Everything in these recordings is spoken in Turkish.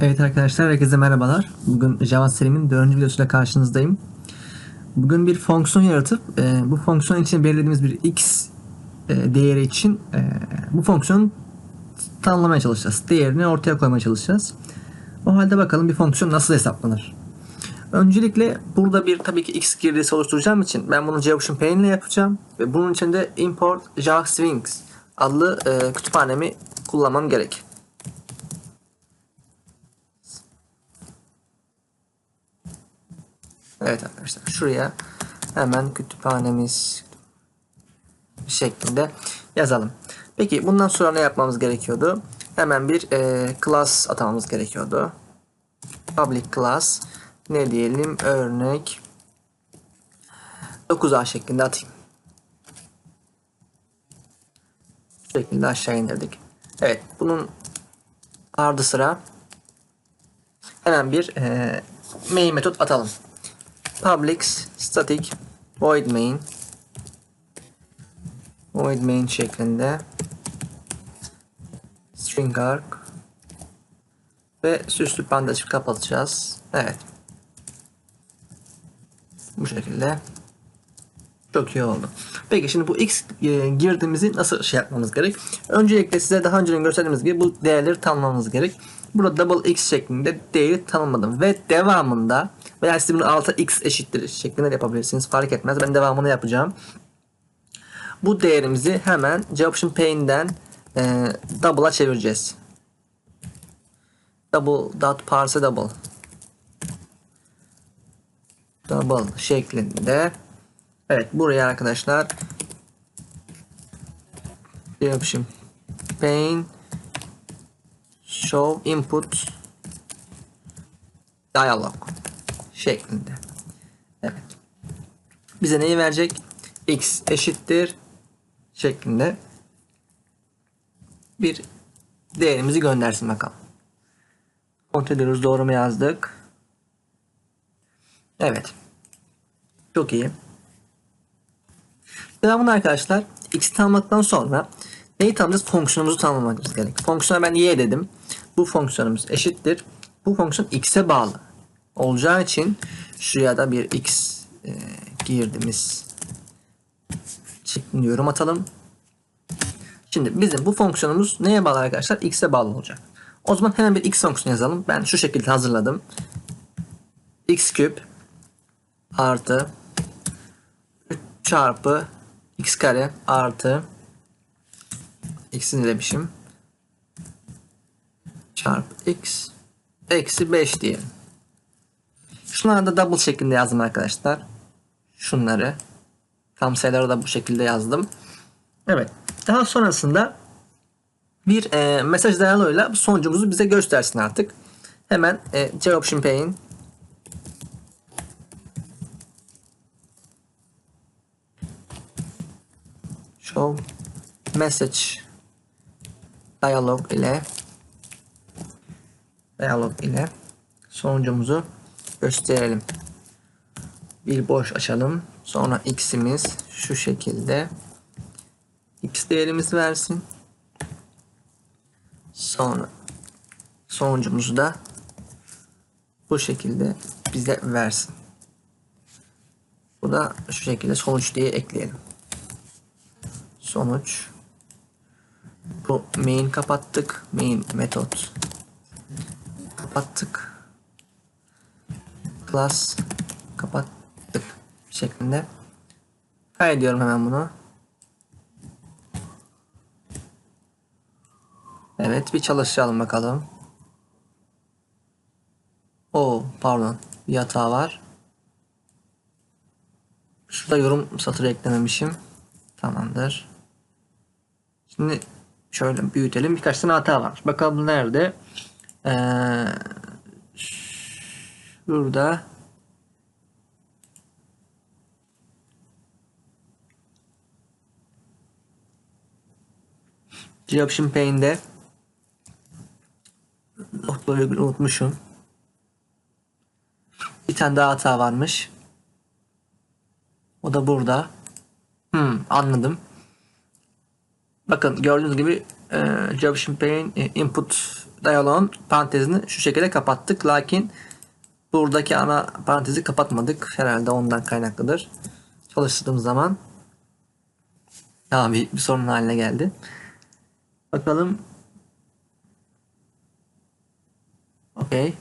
Evet arkadaşlar herkese merhabalar. Bugün Java serimin 4. videosuyla karşınızdayım. Bugün bir fonksiyon yaratıp e, bu fonksiyon için belirlediğimiz bir x e, değeri için e, bu fonksiyonu tanımlamaya çalışacağız. Değerini ortaya koymaya çalışacağız. O halde bakalım bir fonksiyon nasıl hesaplanır. Öncelikle burada bir tabii ki x girdisi oluşturacağım için ben bunu JavaScript Paint ile yapacağım ve bunun için de import JavaSwings adlı e, kütüphanemi kullanmam gerek. Evet arkadaşlar şuraya hemen kütüphanemiz şeklinde yazalım. Peki bundan sonra ne yapmamız gerekiyordu? Hemen bir e, class atamamız gerekiyordu. Public class ne diyelim örnek 9A şeklinde atayım. Bu şekilde aşağı indirdik. Evet bunun ardı sıra hemen bir e, main metot atalım public static void main void main şeklinde string arg ve süslü panda açıp kapatacağız. Evet. Bu şekilde çok iyi oldu. Peki şimdi bu x e, girdiğimizi nasıl şey yapmamız gerek? Öncelikle size daha önce gösterdiğimiz gibi bu değerleri tanımlamamız gerek. Burada double x şeklinde değeri tanımladım ve devamında veya siz bunu alta x eşittir şeklinde de yapabilirsiniz. Fark etmez. Ben devamını yapacağım. Bu değerimizi hemen Option Pane'den e, double'a çevireceğiz. Double dot parse double. Double şeklinde. Evet buraya arkadaşlar Option Pane Show Input Dialog şeklinde. Evet. Bize neyi verecek? x eşittir şeklinde bir değerimizi göndersin bakalım. Kontrol. Doğru mu yazdık? Evet. Çok iyi. Devamında arkadaşlar x tanımladıktan sonra neyi tanımlayacağız? Fonksiyonumuzu tanımlamamız gerek. Fonksiyona ben y dedim. Bu fonksiyonumuz eşittir. Bu fonksiyon x'e bağlı olacağı için şuraya da bir x e, girdiğimiz şeklinde yorum atalım. Şimdi bizim bu fonksiyonumuz neye bağlı arkadaşlar? x'e bağlı olacak. O zaman hemen bir x fonksiyonu yazalım. Ben şu şekilde hazırladım. x küp artı 3 çarpı x kare artı x'ini demişim çarpı x eksi 5 diyelim. Şunları da double şeklinde yazdım arkadaşlar. Şunları. Tam sayıları da bu şekilde yazdım. Evet. Daha sonrasında bir e, mesaj diyaloğuyla bu sonucumuzu bize göstersin artık. Hemen e, option pane show message dialog ile dialog ile sonucumuzu gösterelim. Bir boş açalım. Sonra x'imiz şu şekilde x değerimiz versin. Sonra sonucumuzu da bu şekilde bize versin. Bu da şu şekilde sonuç diye ekleyelim. Sonuç bu main kapattık. Main metot kapattık class kapattık şeklinde. Kaydediyorum hemen bunu. Evet bir çalışalım bakalım. O pardon bir hata var. Şurada yorum satırı eklememişim. Tamamdır. Şimdi şöyle büyütelim. Birkaç tane hata var. Bakalım nerede? Ee, Burada Option Pane'de nokta unutmuşum. Bir tane daha hata varmış. O da burada. Hmm, anladım. Bakın gördüğünüz gibi e, Option Pane e, input diyaloğun parantezini şu şekilde kapattık. Lakin buradaki ana parantezi kapatmadık. Herhalde ondan kaynaklıdır. Çalıştırdığım zaman daha büyük bir sorun haline geldi. Bakalım. Okey.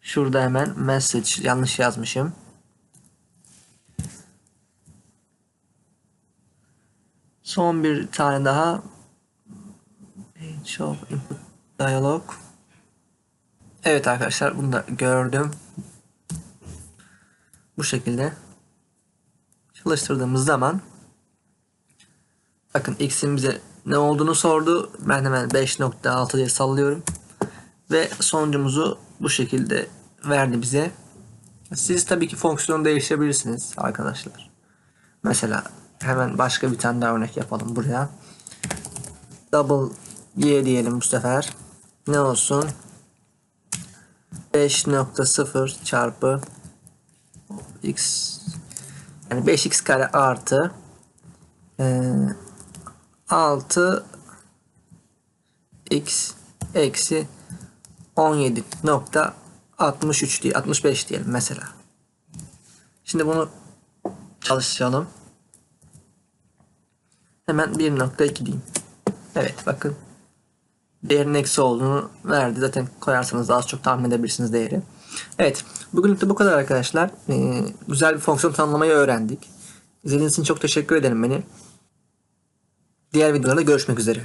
Şurada hemen message yanlış yazmışım. Son bir tane daha. Page of input dialog. Evet arkadaşlar bunu da gördüm. Bu şekilde çalıştırdığımız zaman bakın x'in bize ne olduğunu sordu. Ben hemen 5.6 diye sallıyorum. Ve sonucumuzu bu şekilde verdi bize. Siz tabii ki fonksiyonu değiştirebilirsiniz arkadaşlar. Mesela hemen başka bir tane daha örnek yapalım buraya. Double y diyelim bu sefer. Ne olsun? 5.0 çarpı x yani 5x kare artı e, 6 x eksi 17.63 diye 65 diyelim mesela. Şimdi bunu çalıştıralım. Hemen 1.2 diyeyim. Evet bakın. Değerin eksi olduğunu verdi. Zaten koyarsanız daha az çok tahmin edebilirsiniz değeri. Evet. Bugünlük de bu kadar arkadaşlar. Ee, güzel bir fonksiyon tanımlamayı öğrendik. İzlediğiniz için çok teşekkür ederim beni. Diğer videolarda görüşmek üzere.